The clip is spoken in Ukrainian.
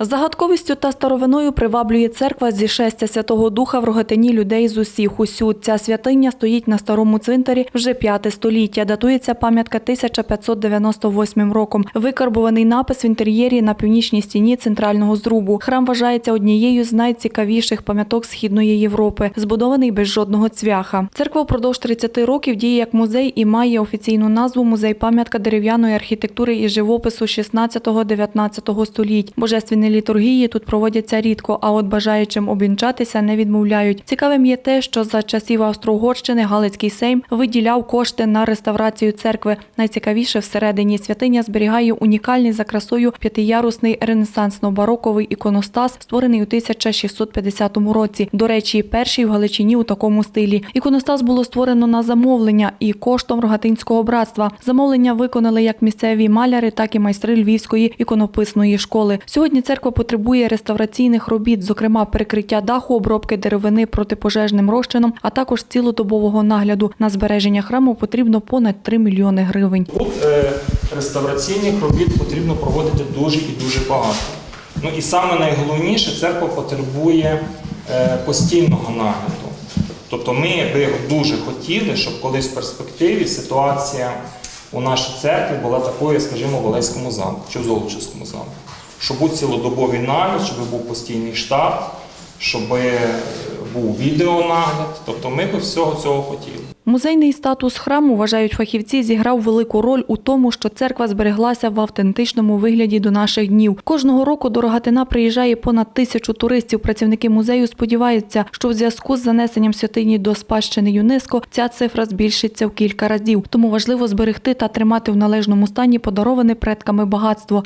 Загадковістю та старовиною приваблює церква зі шестя Святого Духа в Рогатині людей з усіх усюд. Ця святиня стоїть на старому цвинтарі вже п'яте століття. Датується пам'ятка 1598 роком. Викарбуваний напис в інтер'єрі на північній стіні центрального зрубу. Храм вважається однією з найцікавіших пам'яток Східної Європи, збудований без жодного цвяха. Церква впродовж 30 років діє як музей і має офіційну назву Музей-пам'ятка дерев'яної архітектури і живопису 16-19 століть. Божественні літургії тут проводяться рідко, а от бажаючим обвінчатися не відмовляють. Цікавим є те, що за часів Австро-Угорщини Галицький Сейм виділяв кошти на реставрацію церкви. Найцікавіше всередині святиня зберігає унікальний за красою п'ятиярусний ренесансно-бароковий іконостас, створений у 1650 році. До речі, перший в Галичині у такому стилі. Іконостас було створено на замовлення і коштом Рогатинського братства. Замовлення виконали як місцеві маляри, так і майстри Львівської іконописної школи. Сьогодні церква потребує реставраційних робіт, зокрема перекриття даху, обробки деревини протипожежним розчином, а також цілодобового нагляду. На збереження храму потрібно понад 3 мільйони гривень. Тут е, реставраційних робіт потрібно проводити дуже і дуже багато. Ну і саме найголовніше, церква потребує е, постійного нагляду. Тобто ми би дуже хотіли, щоб колись в перспективі ситуація у нашій церкві була такою, скажімо, в Олеському замку чи в Золочівському замку. Щоб був цілодобовий нагляд, щоб був постійний штат, щоб був відеонагляд. Тобто ми би всього цього хотіли. Музейний статус храму, вважають фахівці, зіграв велику роль у тому, що церква збереглася в автентичному вигляді до наших днів. Кожного року до Рогатина приїжджає понад тисячу туристів. Працівники музею сподіваються, що в зв'язку з занесенням святині до спадщини ЮНЕСКО ця цифра збільшиться в кілька разів. Тому важливо зберегти та тримати в належному стані подароване предками багатство.